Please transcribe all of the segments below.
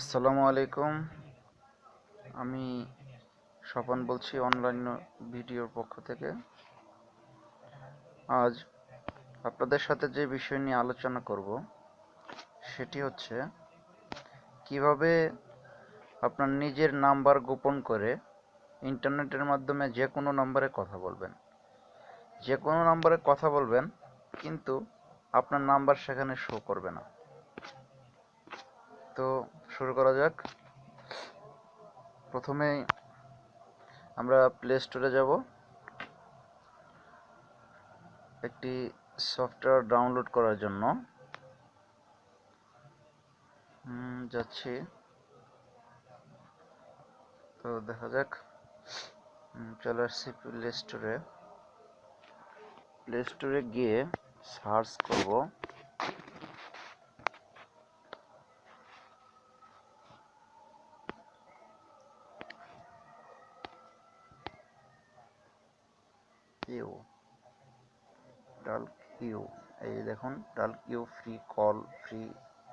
আসসালামু আলাইকুম। আমি স্বপন বলছি অনলাইন ভিডিওর পক্ষ থেকে। আজ আপনাদের সাথে যে বিষয় নিয়ে আলোচনা করব, সেটি হচ্ছে কীভাবে আপনার নিজের নাম্বার গোপন করে ইন্টারনেটের মাধ্যমে যে কোনো নম্বরে কথা বলবেন। যে কোনো নম্বরে কথা বলবেন, কিন্তু আপনার নাম্বার সেখানে শো করবে না। তো শুরু করা যাক। প্রথমেই আমরা প্লে স্টোরে যাব। একটি সফটওয়্যার ডাউনলোড করার জন্য। যাচ্ছি। তো দেখা যাক। চলে আসছি প্লে স্টোরে প্লে স্টোরে গিয়ে সার্চ করব। কিউ ডাল কিউ এই দেখুন ডাল Q free call free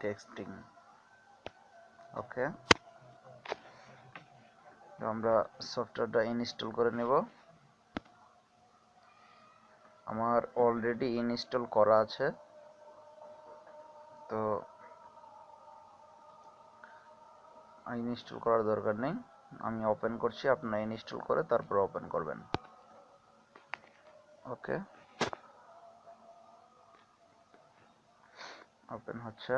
texting okay আমরা সফটওয়্যারটা ইনস্টল করে নেব। আমার অলরেডি ইনস্টল করা আছে। তো ইনস্টল করার দরকার নেই। আমি ওপেন করছি, আপনারা ইনস্টল করে তারপর ওপেন করবেন। ওকে। ওপেন হচ্ছে।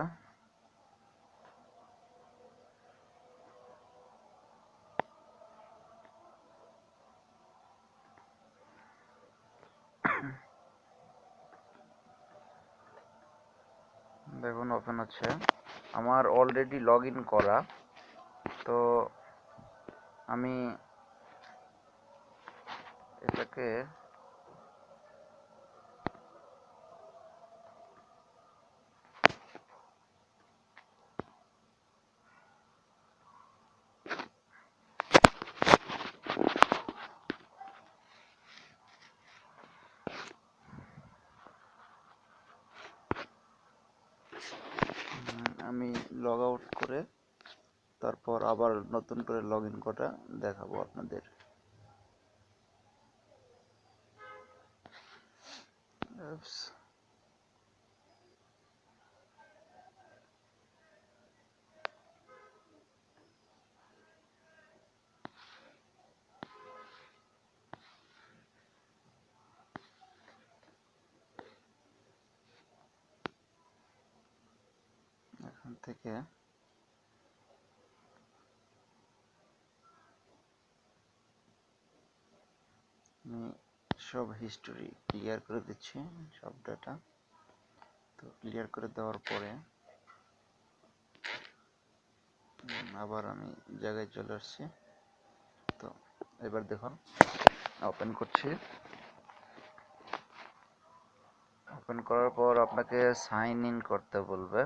দেখুন ওপেন হচ্ছে। আমার অলরেডি লগ ইন করা। তো আমি এটাকে উম, আমি লগ আউট করে তারপর আবার নতুন করে লগ ইন করা দেখাবো আপনাদের। এখান থেকে। আমি সব হিস্টোরি ক্লিয়ার করে দিচ্ছি, সব ডাটা তো ক্লিয়ার করে দেওয়ার পরে আবার আমি জায়গায় চলে আসছি। তো এবার দেখুন ওপেন করছি। ওপেন করার পর আপনাকে সাইন ইন করতে বলবে।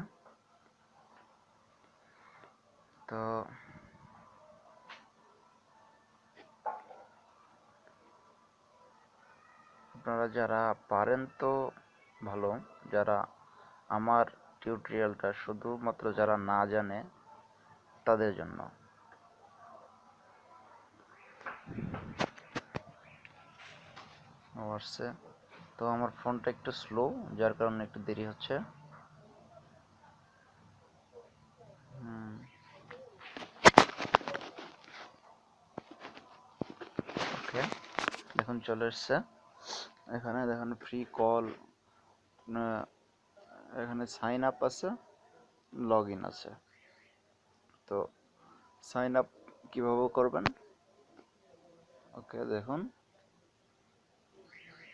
তো আপনারা যারা পারেন তো ভালো, যারা আমার টিউটোরিয়ালটা শুধুমাত্র যারা না জানে তাদের জন্য। আসছে। তো আমার ফোনটা একটু স্লো, যার কারণে একটু দেরি হচ্ছে। হুম। ওকে দেখুন চলে এসছে। এখানে দেখুন ফ্রি কল এখানে সাইন আপ আছে লগ ইন আছে। তো সাইন আপ কীভাবে করবেন? ওকে, দেখুন।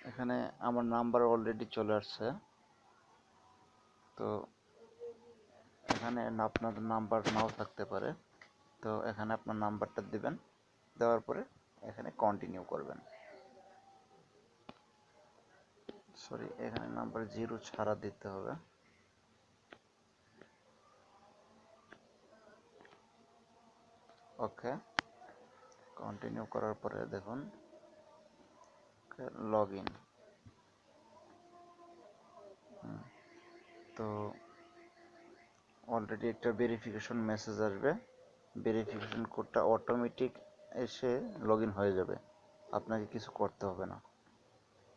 এখানে আমার নাম্বার অলরেডি চলে আসছে। তো এখানে আপনার নাম্বার নাও থাকতে পারে। তো এখানে আপনার নাম্বারটা দিবেন। দেওয়ার পরে এখানে কন্টিনিউ করবেন। সরি এখানে নাম্বার জিরো ছাড়া দিতে হবে। ওকে কন্টিনিউ করার পরে দেখুন। লগ ইন তো অলরেডি একটা ভেরিফিকেশন মেসেজ আসবে। ভেরিফিকেশন কোডটা অটোমেটিক এসে লগ হয়ে যাবে। আপনাকে কিছু করতে হবে না।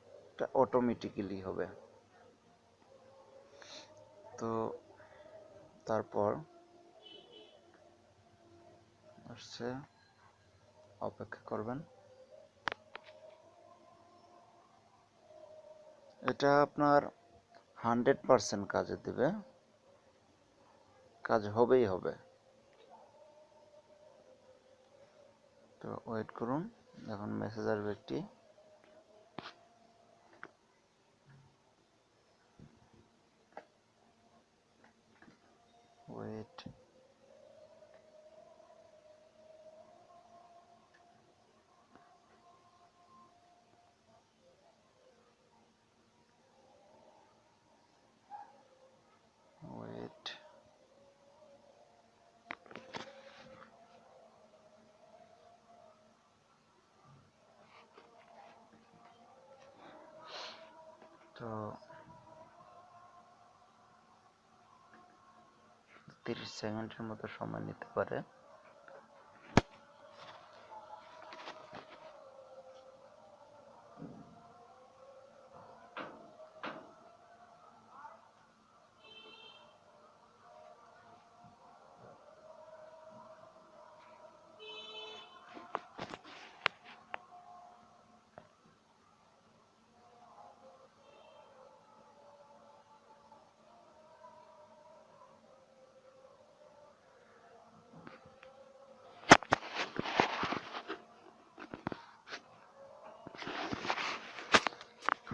এটা অটোমেটিক্যালি হবে। তো তারপর আসছে, অপেক্ষা করবেন। এটা আপনার হান্ড্রেড পার্সেন্ট কাজে দেবে। কাজ হবেই হবে। তো ওয়েট করুন এখন মেসেজ আসবে একটি ওয়েট ওয়েট তো তিরিশ সেকেন্ডের মতো সময় নিতে পারে।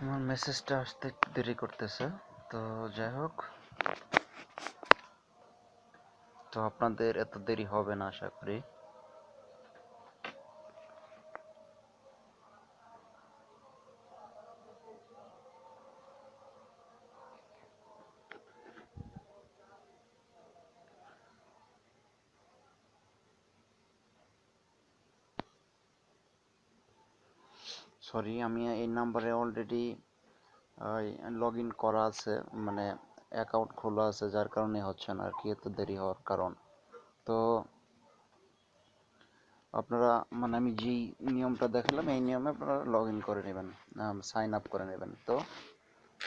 আমার মেসেজটা আসতে একটু দেরি করতেছে। তো যাই হোক। তো আপনাদের এত দেরি হবে না, আশা করি। সরি আমি এই নাম্বারে অলরেডি লগ ইন করা আছে মানে অ্যাকাউন্ট খোলা আছে, যার কারণে হচ্ছে না আর কি এত দেরি হওয়ার কারণ। তো আপনারা মানে আমি যেই নিয়মটা দেখালাম, এই নিয়মে আপনারা লগ ইন করে নেবেন সাইন আপ করে নেবেন। তো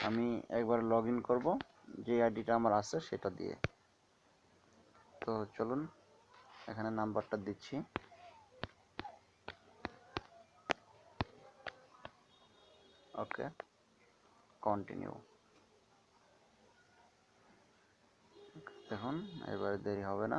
আমি একবার লগ ইন করব, যে আইডিটা আমার আছে সেটা দিয়ে। তো চলুন, এখানে নাম্বারটা দিচ্ছি। ওকে কন্টিনিউ দেখুন এবার দেরি হবে না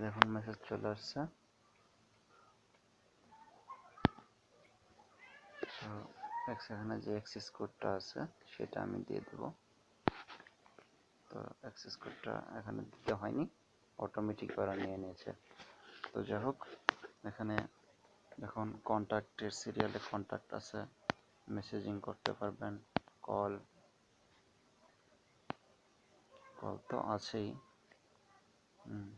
দেখুন মেসেজ চলে আসছে। সেখানে যে অ্যাক্সেস কোডটা আছে, সেটা আমি দিয়ে দেব। তো অ্যাক্সেস কোডটা এখানে দিতে হয়নি অটোমেটিক ওরা নিয়ে নিয়েছে। তো যাই হোক, এখানে এখন কন্ট্যাক্টের সিরিয়ালে কন্ট্যাক্ট আছে। মেসেজিং করতে পারবেন কল কল তো আছেই। হুম।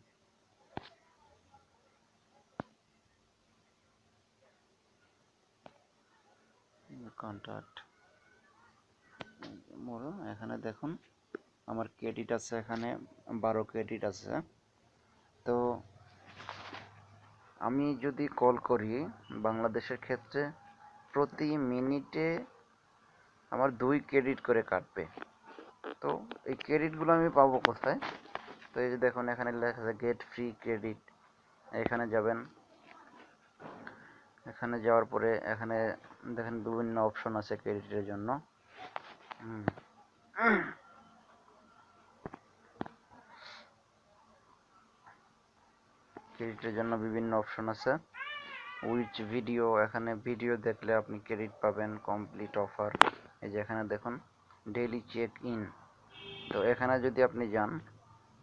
কন্ট্যাক্ট মোর এখানে দেখুন, আমার ক্রেডিট আছে এখানে, বারো ক্রেডিট আছে। তো আমি যদি কল করি বাংলাদেশের ক্ষেত্রে, প্রতি মিনিটে আমার দুই ক্রেডিট করে কাটবে। তো এই ক্রেডিটগুলো আমি পাবো কোথায়? তো এই যে দেখুন, এখানে লেখা আছে গেট ফ্রি ক্রেডিট এখানে যাবেন। এখানে যাওয়ার পরে এখানে দেখেন বিভিন্ন অপশন আছে ক্রেডিটের জন্য। ক্রেডিটের জন্য বিভিন্ন অপশন আছে। উইচ ভিডিও এখানে ভিডিও দেখলে আপনি ক্রেডিট পাবেন কমপ্লিট অফার এই যে এখানে দেখুন ডেইলি চেক ইন তো এখানে যদি আপনি যান,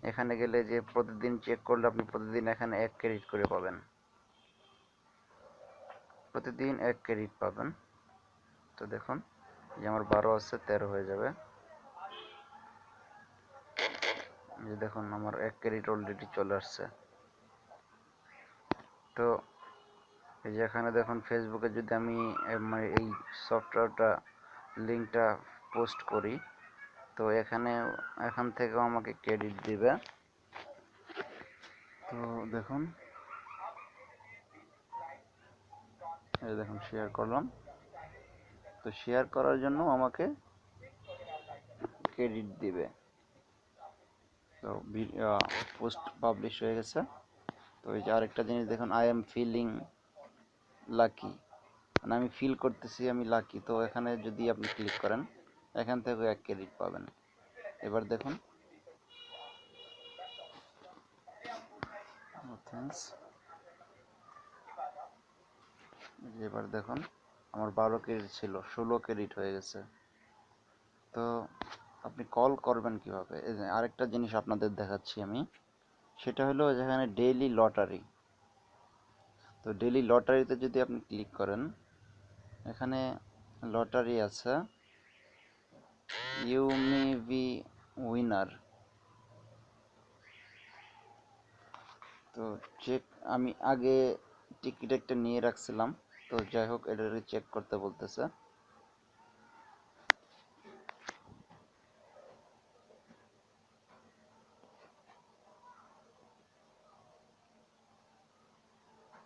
এখানে গেলে যে প্রতিদিন চেক করলে আপনি প্রতিদিন এখানে এক ক্রেডিট করে পাবেন। প্রতিদিন এক ক্রেডিট পাবেন। তো দেখুন যে আমার বারো আছে, তেরো হয়ে যাবে। যে দেখুন, আমার এক ক্রেডিট অলরেডি চলে আসছে। তো এই যে এখানে দেখুন ফেসবুকে যদি আমি আমার এই সফটওয়্যারটা লিঙ্কটা পোস্ট করি, তো এখানে, এখান থেকেও আমাকে ক্রেডিট দিবে। তো দেখুন এই দেখুন শেয়ার করলাম। তো শেয়ার করার জন্য আমাকে ক্রেডিট দিবে। তো পোস্ট পাবলিশ হয়ে গেছে। তো এই যে আরেকটা জিনিস দেখুন আই এম ফিলিং লাকি মানে আমি ফিল করতেছি, আমি লাকি তো এখানে যদি আপনি ক্লিক করেন, এখান থেকে এক ক্রেডিট পাবেন। এবার দেখুন। থ্যাংকস এবার দেখুন, আমার বারো ক্রেডিট ছিল, ষোলো ক্রেডিট হয়ে গেছে। তো আপনি কল করবেন কীভাবে? আরেকটা জিনিস আপনাদের দেখাচ্ছি আমি। সেটা হলো যেখানে ডেইলি লটারি তো ডেইলি লটারিতে যদি আপনি ক্লিক করেন, এখানে লটারি আছে। ইউ মে বি উইনার তো চেক আমি আগে টিকিট একটা নিয়ে রাখছিলাম। তো যাই হোক এটা চেক করতে বলতেছে।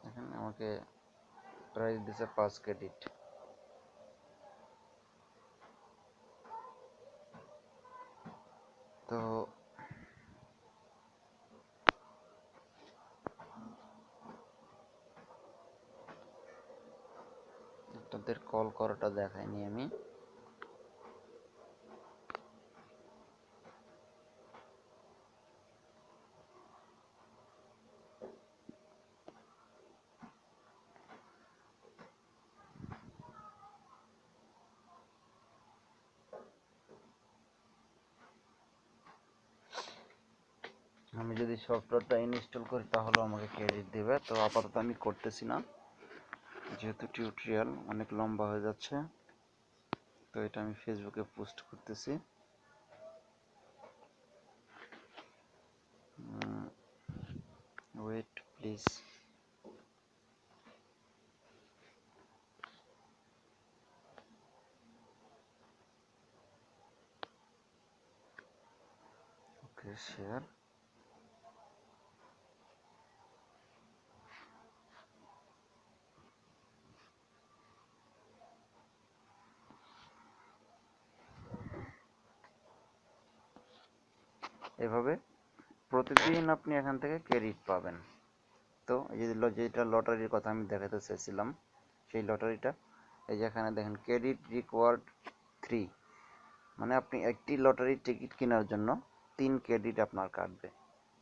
এখানে আমাকে প্রাইস দিছে পাঁচ ক্রেডিট তো আপনাদের কল করাটা দেখাইনি আমি আমি যদি সফটওয়্যারটা ইনস্টল করি তাহলে আমাকে ক্রেডিট দেবে। তো আপাতত আমি করতেছি না। যেহেতু টিউটোরিয়াল অনেক লম্বা হয়ে যাচ্ছে, তো এটা আমি ফেসবুকে পোস্ট করতেছি। ওয়েট প্লিজ ওকে শেয়ার এভাবে প্রতিদিন আপনি এখান থেকে ক্রেডিট পাবেন। তো এই যে যেটা লটারির কথা আমি দেখাতে চাইছিলাম সেই লটারিটা, এই যে এখানে দেখেন, ক্রেডিট রিকোয়ার্ড থ্রি। মানে আপনি একটি লটারির টিকিট কেনার জন্য তিন ক্রেডিট আপনার কাটবে।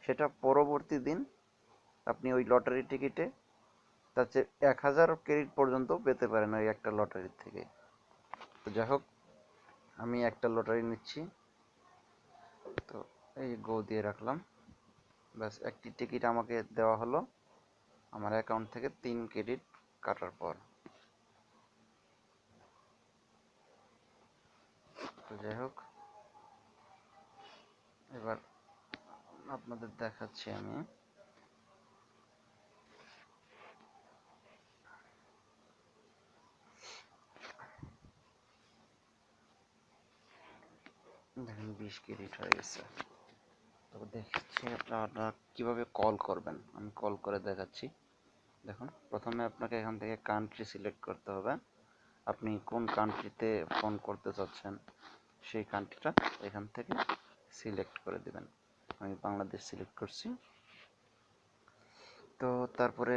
সেটা পরবর্তী দিন আপনি ওই লটারির টিকিটে, তার চেয়ে এক হাজার ক্রেডিট পর্যন্ত পেতে পারেন ওই একটা লটারির থেকে। তো যাই হোক, আমি একটা লটারি নিচ্ছি। তো এই গো দিয়ে রাখলাম। ব্যাস, একটি টিকিট আমাকে দেওয়া হলো আমার অ্যাকাউন্ট থেকে তিন ক্রেডিট কাটার পর। তো যাই হোক, এবার আপনাদের দেখাচ্ছি আমি। দেখেন, বিশ ক্রেডিট হয়ে গেছে। তো দেখছি আপনারা কীভাবে কল করবেন। আমি কল করে দেখাচ্ছি। দেখুন, প্রথমে আপনাকে এখান থেকে কান্ট্রি সিলেক্ট করতে হবে। আপনি কোন কান্ট্রিতে ফোন করতে চাচ্ছেন, সেই কান্ট্রিটা এখান থেকে সিলেক্ট করে দেবেন। আমি বাংলাদেশ সিলেক্ট করছি। তো তারপরে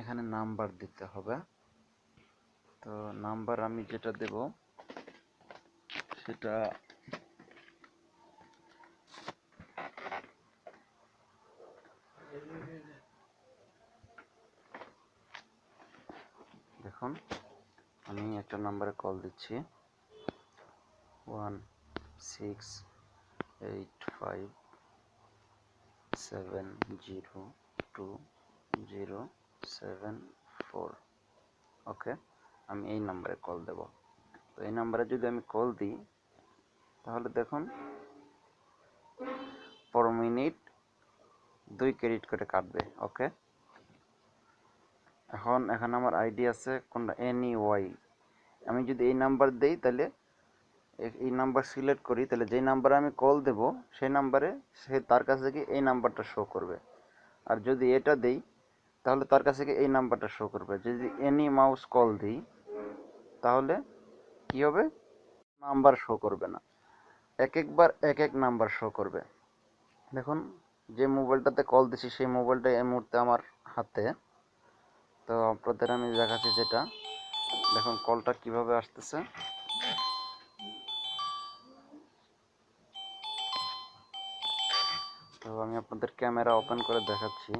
এখানে নাম্বার দিতে হবে। তো নাম্বার আমি যেটা দেব, সেটা দেখুন, আমি একটা নাম্বারে কল দিচ্ছি। One six eight five seven zero two zero seven four okay আমি এই নাম্বারে কল দেব। তো এই নাম্বারে যদি আমি কল দিই, তাহলে দেখুন পর মিনিট দুই ক্রেডিট করে কাটবে, ওকে? এখন, এখানে আমার আইডি আছে কোনটা? এনি ওয়াই। আমি যদি এই নাম্বার দেই তাহলে এই নাম্বার সিলেক্ট করি, তাহলে যেই নাম্বারে আমি কল দেব, সেই নাম্বারে সে তার কাছে থেকে এই নাম্বারটা শো করবে। আর যদি এটা দেই, তাহলে তার কাছে থেকে এই নাম্বারটা শো করবে। যদি এনি মাউস কল দিই, তাহলে কি হবে? নাম্বার শো করবে না। এক একবার এক এক নাম্বার শো করবে। দেখুন যে মোবাইলটাতে কল দিছি, সেই মোবাইলটা এই মুহূর্তে আমার হাতে। তো আপনাদের আমি দেখাচ্ছি যেটা। দেখুন কলটা কীভাবে আসতেছে। তো আমি আপনাদের ক্যামেরা ওপেন করে দেখাচ্ছি।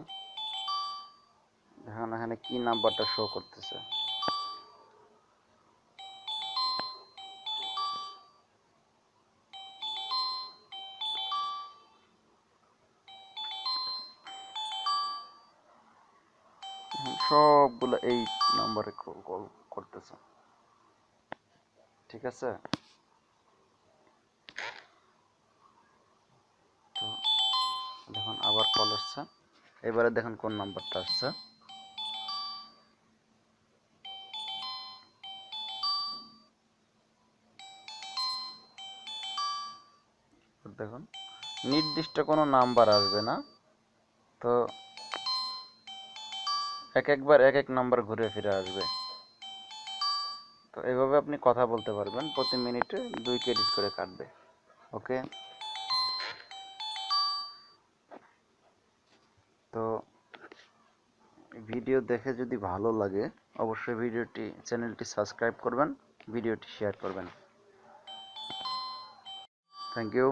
দেখুন, এখানে কি নাম্বারটা শো করতেছে। সবগুলো এই নাম্বারে কল করতেছে। ঠিক আছে? তো দেখুন, আবার কল আসছে। এবারে দেখুন কোন নাম্বারটা আসছে। দেখুন, নির্দিষ্ট কোনো নাম্বার আসবে না। তো এক একবার এক এক নাম্বার ঘুরে ফিরে আসবে। তো এভাবে আপনি কথা বলতে পারবেন, প্রতি মিনিটে দুই ক্রেডিট করে কাটবে। ওকে? তো ভিডিও দেখে যদি ভালো লাগে, অবশ্যই ভিডিওটি, চ্যানেলটি সাবস্ক্রাইব করবেন, ভিডিওটি শেয়ার করবেন। Thank you.